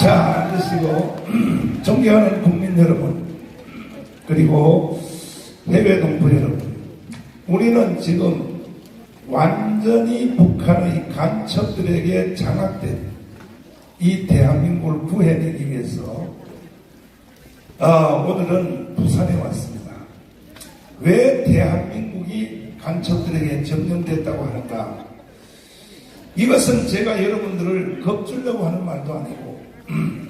자, 앉으시고, 존경하는 국민 여러분, 그리고 해외 동포 여러분, 우리는 지금 완전히 북한의 간첩들에게 장악된 이 대한민국을 구해내기 위해서 어, 오늘은 부산에 왔습니다. 왜 대한민국이 간첩들에게 점령됐다고 하는가? 이것은 제가 여러분들을 겁주려고 하는 말도 아니고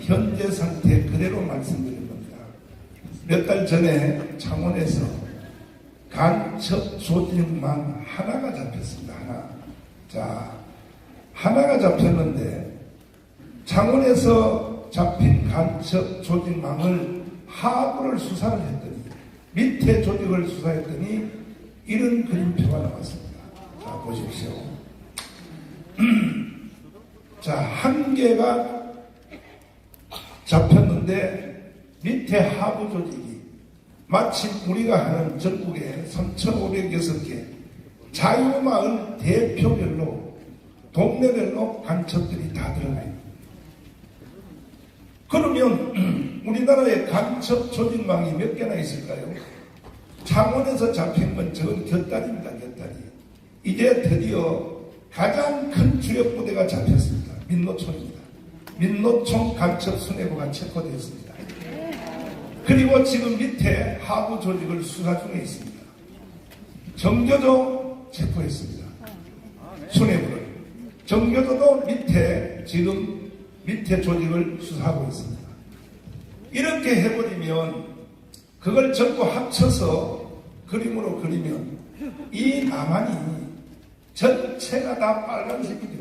현재 상태 그대로 말씀드린 겁니다. 몇 달 전에 창원에서 간첩 조직망 하나가 잡혔습니다. 하나. 자, 하나가 잡혔는데 창원에서 잡힌 간첩 조직망을 하부를 수사를 했더니 밑에 조직을 수사했더니 이런 그림표가 나왔습니다. 자, 보십시오. 자, 한 개가 잡혔는데 밑에 하부 조직이 마침 우리가 하는 전국에 3,506개 자유마을 대표별로 동네별로 간첩들이 다 들어가요. 그러면 우리나라에 간첩 조직망이 몇 개나 있을까요? 창원에서 잡힌 건 저건 곁다리입니다, 곁다리. 이제 드디어 가장 큰 주력 부대가 잡혔습니다. 민노총입니다. 민노총 간첩 수뇌부가 체포되었습니다. 그리고 지금 밑에 하부 조직을 수사 중에 있습니다. 정교도 체포했습니다. 수뇌부를. 정교도도 밑에 지금 밑에 조직을 수사하고 있습니다. 이렇게 해버리면 그걸 전부 합쳐서 그림으로 그리면 이 남한이 전체가 다 빨간색이 될 것입니다.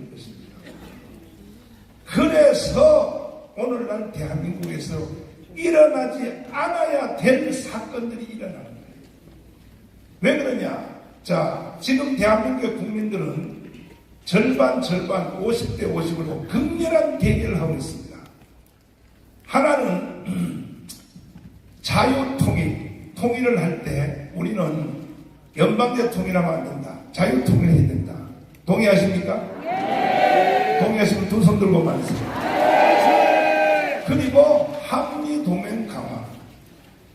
그래서 오늘날 대한민국에서 일어나지 않아야 될 사건들이 일어나는 거예요. 왜 그러냐? 자, 지금 대한민국의 국민들은 절반 절반 50대 50으로 극렬한 대결을 하고 있습니다. 하나는 자유통일, 통일을 할 때 우리는 연방제 통일하면 안 된다. 자유통일 해야 된다. 동의하십니까? 동의하시면 두 손 들고 말씀니다 그리고 한미 동맹 강화.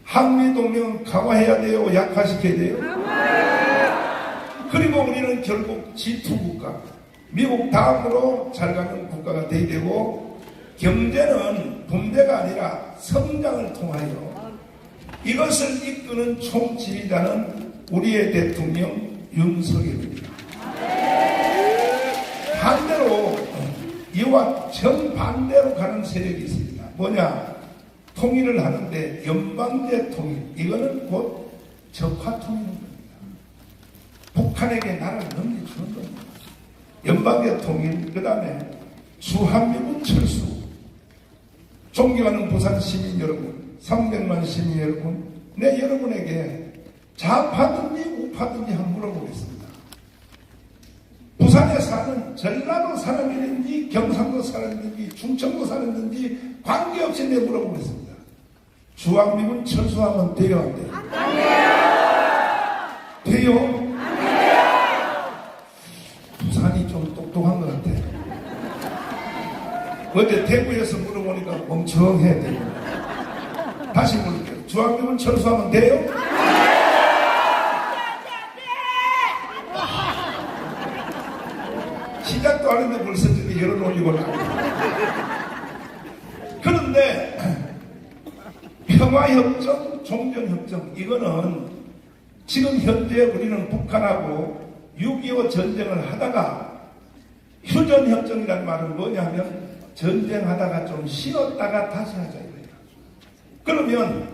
한미 동맹 강화해야 돼요? 약화시켜야 돼요? 그리고 우리는 결국 G2 국가, 미국 다음으로 잘 가는 국가가 돼야 되고, 경제는 분배가 아니라 성장을 통하여 이것을 이끄는 총지휘자는 우리의 대통령 윤석열입니다. 반대로 이와 정반대로 가는 세력이 있습니다. 뭐냐? 통일을 하는데 연방제 통일, 이거는 곧 적화 통일인 겁니다. 북한에게 나라를 넘겨주는 겁니다. 연방제 통일, 그 다음에 주한미군 철수, 존경하는 부산 시민 여러분, 300만 시민 여러분, 내 여러분에게 좌파든지 우파든지 한번 물어보겠습니다. 부산에 사는 전라도 사람이든지 경상도 사람이든지 충청도 사람이든지 관계없이 내 물어보겠습니다. 주한미군 철수하면 돼요 안 돼요? 안 돼요. 돼요? 부산이 좀 똑똑한 것 같아. 어제 대구에서 물어보니까 멍청해야 돼요. 다시 물을게요. 주한미군 철수하면 돼요? 시작도 안 했는데 벌써 올리고 나. 그런데 평화협정, 종전협정 이거는 지금 현재 우리는 북한하고 6.25 전쟁을 하다가 휴전협정이라는 말은 뭐냐면 전쟁하다가 좀 쉬었다가 다시 하자 이거예요. 그러면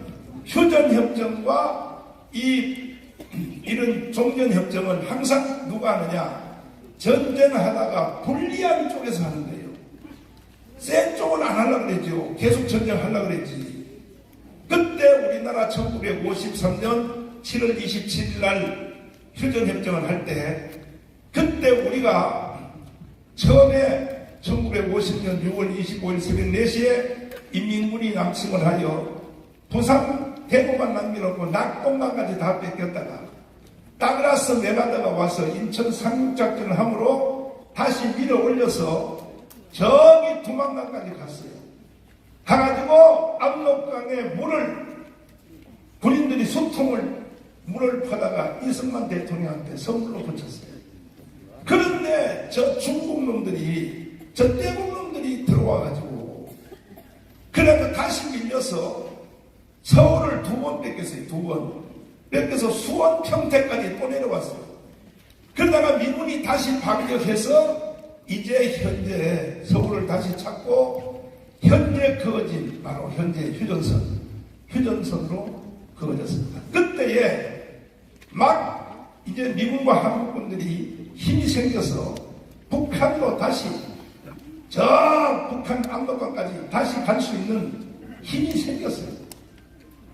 휴전협정과 이 이런 종전협정은 항상 누가 하느냐 전쟁하다가 불리한 쪽에서 하는 거예요. 센 쪽은 안 하려고 그랬죠. 계속 전쟁하려고 그랬지. 그때 우리나라 1953년 7월 27일 날 휴전협정을 할 때 그때 우리가 처음에 1950년 6월 25일 새벽 4시에 인민군이 남침을 하여 부산 대구만 남겨놓고 낙동강까지 다 뺏겼다가 따그라스 메가다가 와서 인천 상륙작전을 함으로 다시 밀어 올려서 저기 두만강까지 갔어요. 가가지고 압록강에 물을 군인들이 수통을 물을 퍼다가 이승만 대통령한테 선물로 붙였어요. 그런데 저 중국 놈들이 저 대국 놈들이 들어와가지고 그래서 다시 밀려서 서울을 두 번 뺏겼어요. 두 번. 뺏겨서 수원 평택까지 또 내려왔어요. 그러다가 미군이 다시 반격해서 이제 현재 서울을 다시 찾고 현재 그어진 바로 현재 휴전선 휴전선으로 그어졌습니다. 그때에 막 이제 미군과 한국군들이 힘이 생겨서 북한으로 다시 저 북한 압록강까지 다시 갈 수 있는 힘이 생겼어요.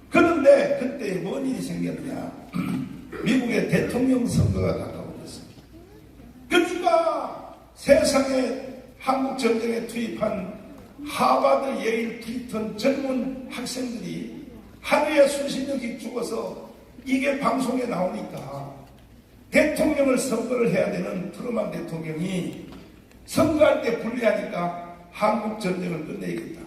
그런데 그때 뭔 일이 생겼냐? 미국의 대통령 선거가 가까워졌어요. 그러니까 세상에 한국 전쟁에 투입한 하버드, 예일, 프리턴 젊은 학생들이 하루에 명씩 죽어서 이게 방송에 나오니까 대통령을 선거를 해야 되는 트루만 대통령이 선거할 때 불리하니까 한국 전쟁을 끝내야겠다.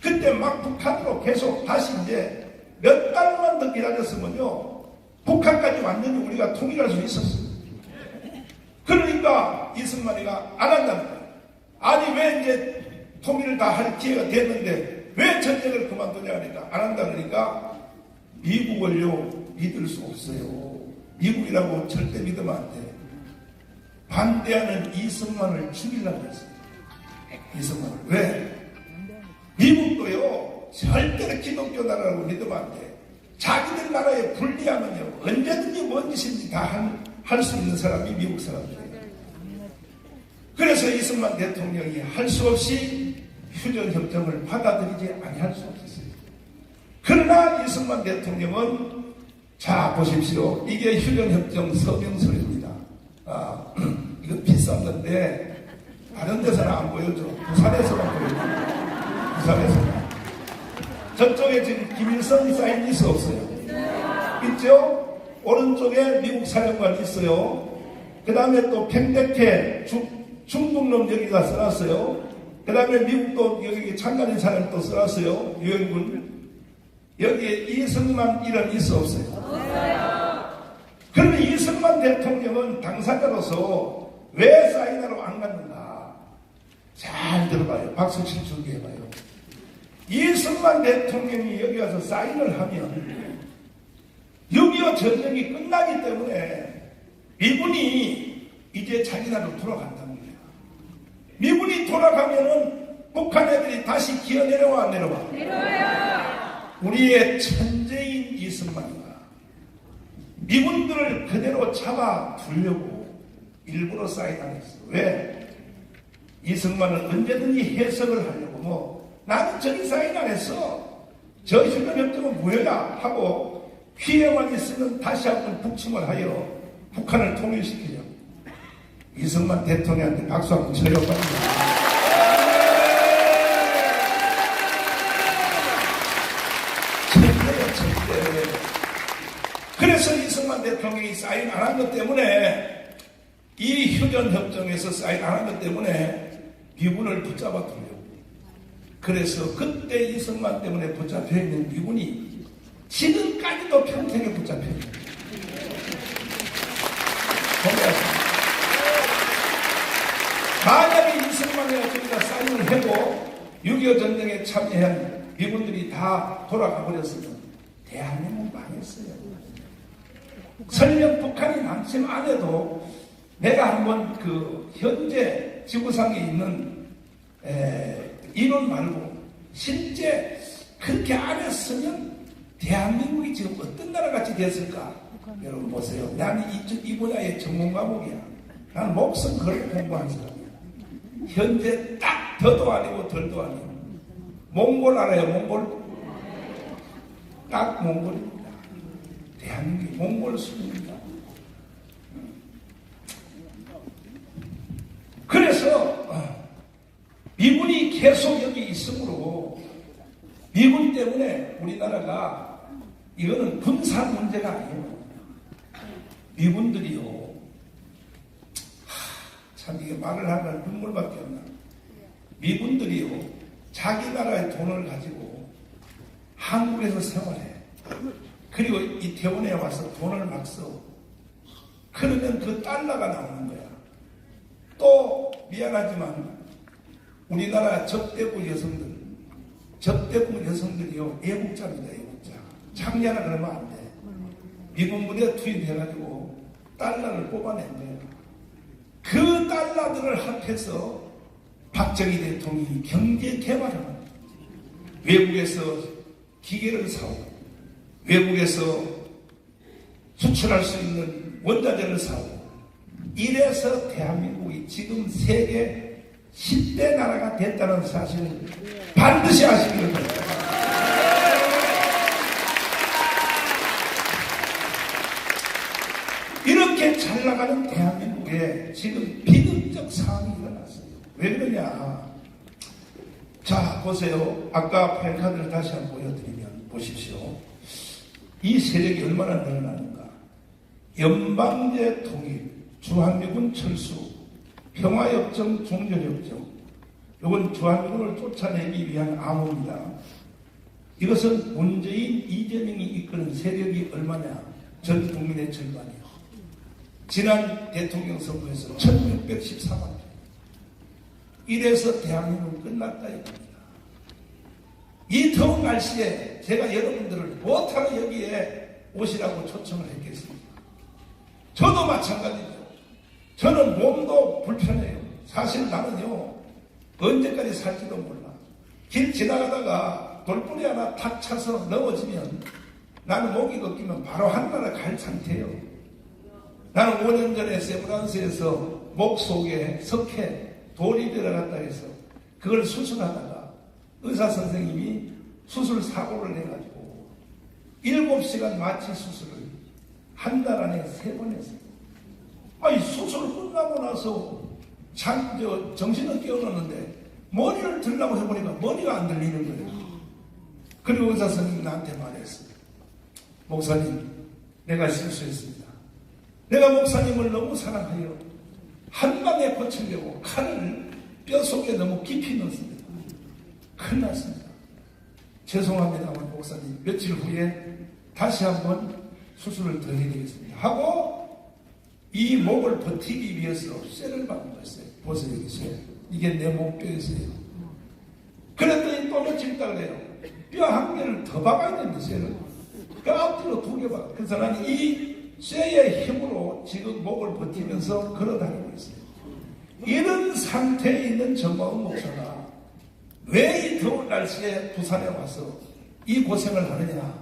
그때 막 북한으로 계속 다시 이제 몇 달만 더 기다렸으면요. 북한까지 완전히 우리가 통일할 수 있었어요. 그러니까 이승만이가 안 한다는 거예요. 아니 왜 이제 통일을 다 할 기회가 됐는데 왜 전쟁을 그만두냐 하니까 안 한다 그러니까 미국을요 믿을 수 없어요. 미국이라고 절대 믿으면 안 돼. 반대하는 이승만을 죽이려고 했어요. 이승만을. 왜? 미국도요, 절대로 기독교 나라라고 믿으면 안 돼. 자기들 나라에 불리하면요, 언제든지 뭔 짓인지 다 할 수 있는 사람이 미국 사람들이에요. 그래서 이승만 대통령이 할 수 없이 휴전협정을 받아들이지 아니할 수 없었어요. 그러나 이승만 대통령은 자 보십시오. 이게 휴전협정 서명서입니다. 아, 이거 비싼 건데 다른 데서는 안 보여줘. 부산에서만 보여줘. 부산에서. 저쪽에 지금 김일성 사인 있어 없어요? 있죠? 오른쪽에 미국 사령관 있어요. 그 다음에 또 팽대케 중국놈 여기가 써놨어요. 그 다음에 미국도 여기 참관인 사람 또 써놨어요. 유엔군. 여기에 이승만 이름 있어 없어요? 그러면 이승만 대통령은 당사자로서 왜 사인하러 안 갔는가? 잘 들어봐요. 박수 칠 준비해봐요. 이승만 대통령이 여기 와서 사인을 하면 6.25 전쟁이 끝나기 때문에 미군이 이제 자기 나라로 돌아간다는 거예요. 미군이 돌아가면은 북한 애들이 다시 기어 내려와 안 내려와? 내려와요. 우리의 천재인 이승만이가 미군들을 그대로 잡아 두려고 일부러 사인하겠어. 왜? 이승만은 언제든지 해석을 하려고 뭐 나는 저기 사인 안 했어. 저 휴전협정은 뭐야? 하고 피해만 있으면 다시 한번 북침을 하여 북한을 통일시키려. 이승만 대통령한테 박수 한번 쳐요. 천재요, 천재. 그래서 이승만 대통령이 사인 안 한 것 때문에 이 휴전협정에서 사인 안 한 것 때문에 미군을 두려고. 그래서 그때 이승만 때문에 붙잡혀 있는 미군이 지금까지도 평택에 붙잡혀 있는 거예요. 만약에 이승만이 저희가 사인을 해고 6.25 전쟁에 참여한 미군들이 다 돌아가 버렸으면 대한민국 망했어요. 설령 북한이 남침 안 해도 내가 한번 그 현재 지구상에 있는 에, 인원 말고 실제 그렇게 안 했으면 대한민국이 지금 어떤 나라 같이 됐을까? 여러분 보세요. 나는 이, 이 분야의 전문 과목이야. 나는 목숨 걸고 공부한 사람이야. 현재 딱 더도 아니고 덜도 아니고 몽골 알아요? 몽골? 딱 몽골입니다. 대한민국이 몽골 수입니다. 그래서 어, 미군이 계속 여기 있으므로 미군 때문에 우리나라가 이거는 군사 문제가 아니에요. 미군들이요. 하, 참 이게 말을 하면 눈물밖에 안 나. 미군들이요. 자기 나라의 돈을 가지고 한국에서 생활해. 그리고 이태원에 와서 돈을 막 써. 그러면 그 달러가 나오는 거야. 또 미안하지만 우리나라 적대국 여성들, 적대국 여성들이요 애국자입니다. 창녀라 그러면 안 돼. 미군 부대 투입해가지고 달러를 뽑아낸 거예요. 그 달러들을 합해서 박정희 대통령이 경제 개발을. 외국에서 기계를 사오고 외국에서 수출할 수 있는 원자재를 사오고 이래서 대한민국이 지금 세계 10대 나라가 됐다는 사실을 반드시 아시기를 바랍니다. 이렇게 잘 나가는 대한민국에 지금 비극적 상황이 일어났어요. 왜 그러냐? 자, 보세요. 아까 펠카드를 다시 한번 보여드리면 보십시오. 이 세력이 얼마나 늘어나는가. 연방제 통일, 주한미군 철수, 평화협정, 종전협정. 이건 주한미군을 쫓아내기 위한 암호입니다. 이것은 문재인, 이재명이 이끄는 세력이 얼마냐? 전 국민의 절반이요. 지난 대통령 선거에서 1614만 표. 이래서 대한민국은 끝났다 이겁니다. 이 더운 날씨에 제가 여러분들을 못하러 여기에 오시라고 초청을 했겠습니다. 저도 마찬가지죠. 저는 몸도 불편해요. 사실 나는요, 언제까지 살지도 몰라. 길 지나가다가 돌뿌리 하나 탁 차서 넘어지면 나는 목이 꺾이면 바로 한나라 갈 상태예요. 나는 5년 전에 세브란스에서 목 속에 석회 돌이 들어갔다 해서 그걸 수술하다가 의사 선생님이 수술 사고를 해가지고 7시간 마취 수술을 한 달 안에 세 번 했어요. 아니 수술 끝나고 나서 참, 저, 정신은 깨어났는데 머리를 들라고 해보니까 머리가 안 들리는 거예요. 그리고 의사 선생님이 나한테 말했어요. 목사님, 내가 실수했습니다. 내가 목사님을 너무 사랑하여 한 방에 고치려고 칼을 뼈 속에 너무 깊이 넣습니다. 큰일 났습니다. 죄송합니다만 목사님 며칠 후에 다시 한번 수술을 더 해드리겠습니다. 하고 이 목을 버티기 위해서 쇠를 박은 거였어요. 보세요 쇠. 이게 내 목뼈였어요. 그랬더니 또 며칠 그래요. 뼈 한 개를 더 박아야 되는데 쇠를. 그 앞뒤로 두 개 박. 그래서 나는 이 쇠의 힘으로 지금 목을 버티면서 걸어다니고 있어요. 이런 상태에 있는 정마은 목사가 왜 이 더운 날씨에 부산에 와서 이 고생을 하느냐?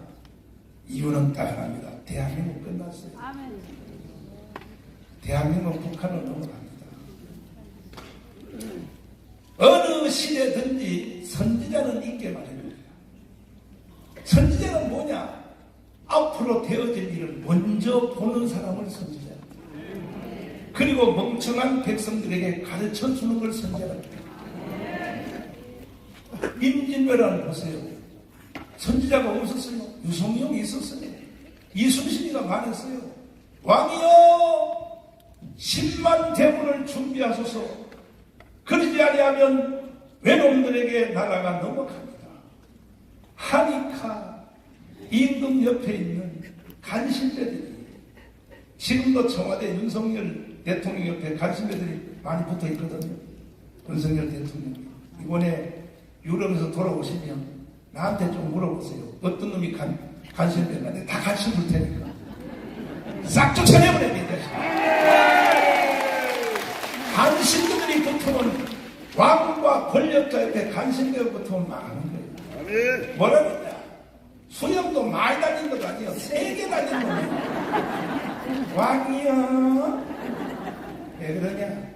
이유는 딱 하나입니다. 대한민국 끝났어요. 대한민국 북한을 넘어갑니다. 어느 시대든지 선지자는 있게 마련입니다. 선지자는 뭐냐? 앞으로 되어질 일을 먼저 보는 사람을 선지자. 그리고 멍청한 백성들에게 가르쳐 주는 걸 선지자랍니다. 임진왜란 보세요. 선지자가 없었어요. 유성룡이 있었어요. 이순신이가 말했어요. 왕이여 10만 대군을 준비하소서 그러지 아니하면 외놈들에게 나라가 넘어갑니다. 하니카 임금 옆에 있는 간신배들이 지금도 청와대 윤석열 대통령 옆에 간신배들이 많이 붙어 있거든요. 윤석열 대통령 이번에 유럽에서 돌아오시면 나한테 좀 물어보세요. 어떤 놈이 간, 간신배가 내가 다 같이 볼 테니까. 싹 쫓아내버려야 돼. 간신들이 붙으면 왕과 권력자 옆에 간신배가 붙으면 망하는 거예요. 뭐라 그러냐? 수염도 많이 다닌 것도 아니에요. 세게 다닌 거예요. 왕이여. 왜 그러냐?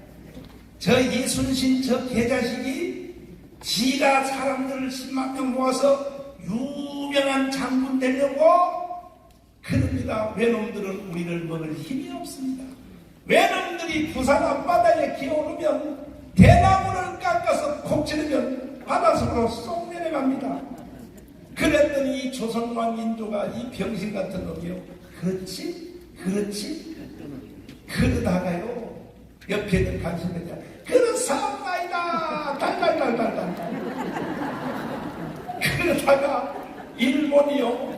저 이순신 저 개자식이 지가 사람들을 10만 명 모아서 유명한 장군 되려고 그럽니다. 외놈들은 우리를 먹을 힘이 없습니다. 외놈들이 부산 앞바다에 기어오르면 대나무를 깎아서 콕 찌르면 바닷속으로 쏙 내려갑니다. 그랬더니 이 조선왕 인조가 이 병신 같은 놈이요. 그렇지? 그렇지? 그러다가요. 옆에 있는 간신배가 그런 사람 아니다. 달달달달달. 그러다가 일본이요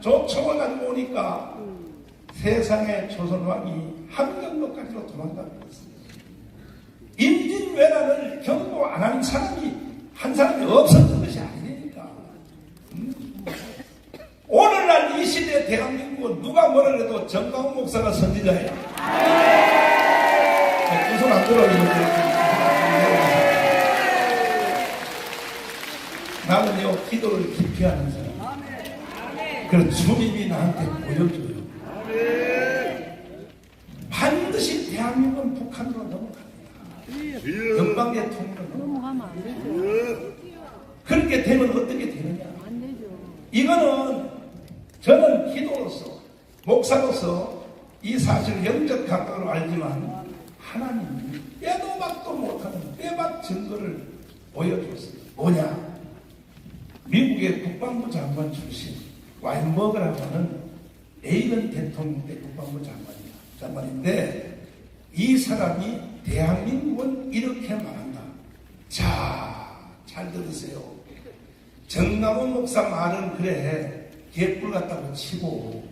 조청을 가지고 오니까 세상의 조선왕이 한경도까지로 도망가고 있어요. 임진왜란을 경고 안 하는 사람이 한 사람이 없었던 것이 아니니까. 음? 대한민국은 누가 뭐라 해도 정강훈 목사가 선지자예요. 두손 안 들어 나는요 기도를 깊이 하는 사람. 그런 주님이 나한테 보여줘요. 반드시 대한민국은 북한으로 넘어갑니다. 영광 대통령으로 넘어가면 안 되죠. 그렇게 되면 어떻게 되느냐? 안 되죠. 이거는 저는 기도로서 목사로서 이 사실을 영적 감각으로 알지만 하나님이 빼도 박도 못하는 빼박 증거를 보여줬어요. 뭐냐? 미국의 국방부 장관 출신 와인버그라고 하는 레이건 대통령 때 국방부 장관이야. 장관인데 이 사람이 대한민국은 이렇게 말한다. 자, 잘 들으세요. 정남원 목사 말은 그래 개뿔 같다고 치고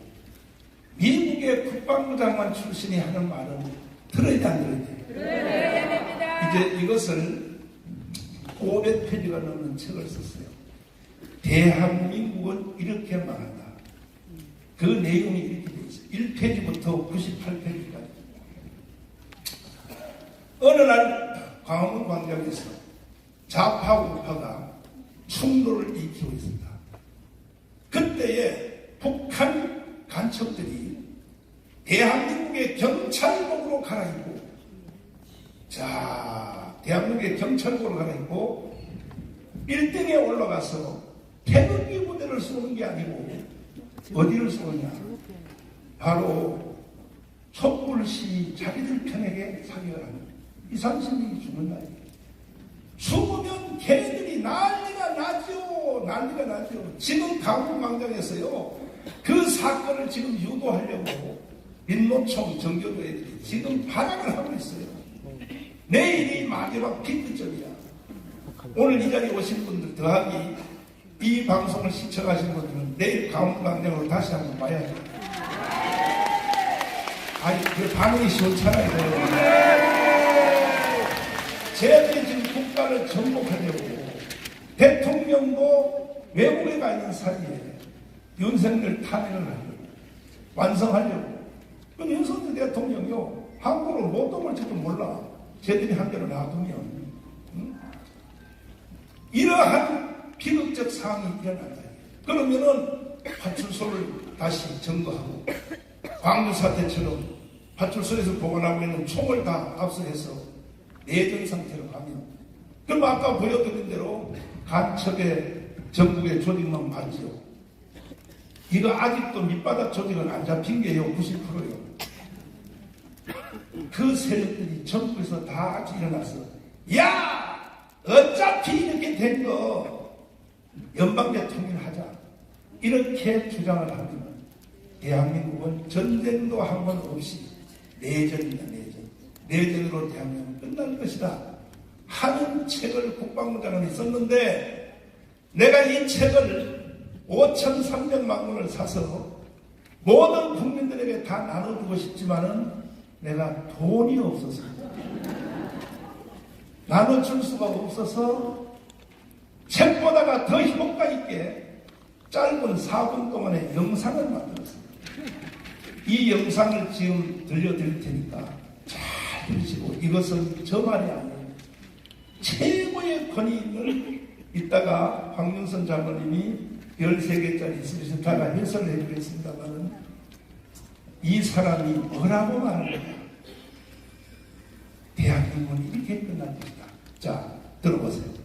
미국의 국방부 장관 출신이 하는 말은 들어야 안 들어야 돼. 이제 이것을 500페이지가 넘는 책을 썼어요. 대한민국은 이렇게 말한다. 그 내용이 이렇게 돼 있어요. 1페이지부터 98페이지까지. 어느 날 광화문 광장에서 좌파 우파가 충돌을 일으키고 있습니다. 그때에 북한 간첩들이 대한민국의 경찰복으로 갈아입고 자 대한민국의 경찰복으로 갈아입고 빌딩에 올라가서 태극기 부대를 쏘는 게 아니고 어디를 쏘느냐 바로 촛불시 자기들 편에게. 2, 30명이 죽는 날이에요. 죽으면 걔들이 난리가 나죠. 난리가 나죠. 지금 강북광장에서요. 그 사건을 지금 유도하려고 민노총 정교도 애들이 지금 발악을 하고 있어요. 내일이 마지막 피크점이야. 오늘 이 자리에 오신 분들 더하기 이 방송을 시청하신 분들은 내일 강북광장으로 다시 한번 봐야 돼요. 아니, 그 반응이 시원찮아요. 쟤들이 지금 국가를 정복하려고 대통령도 외국에 가 있는 사이에 윤석열 탄핵을 하려고 완성하려고. 그 윤석열 대통령이요 한국으로 못 넘을지도 몰라. 쟤들이 한 대로 놔두면 응? 이러한 비극적 상황이 일어난다 그러면은 파출소를 다시 점거하고 광주 사태처럼 파출소에서 보관하고 있는 총을 다 압수해서 내전 상태로 가면 그럼 아까 보여드린 대로 간첩의 전국의 조직만 맞지요. 이거 아직도 밑바닥 조직은 안 잡힌 게요 90%요. 그 세력들이 전국에서 다 일어나서 야 어차피 이렇게 된 거 연방 대통령 하자 이렇게 주장을 하면 대한민국은 전쟁도 한 번 없이 내전이다 내전 내전으로 대한민국은 끝날 것이다 하는 책을 국방부 장관이 썼는데 내가 이 책을 5,300만 원을 사서 모든 국민들에게 다 나눠주고 싶지만은 내가 돈이 없어서 나눠줄 수가 없어서 책보다가 더 효과 있게 짧은 4분 동안의 영상을 만들었습니다. 이 영상을 지금 들려드릴 테니까 잘 들으시고 이것은 저 말이 아니에요. 최고의 권위를 이따가 황윤선 장로님이 13개짜리 있으면서 다가 해설을 해주겠습니다만은 이 사람이 뭐라고 말하느냐. 대한민국은 이렇게 끝난 것이다. 자, 들어보세요.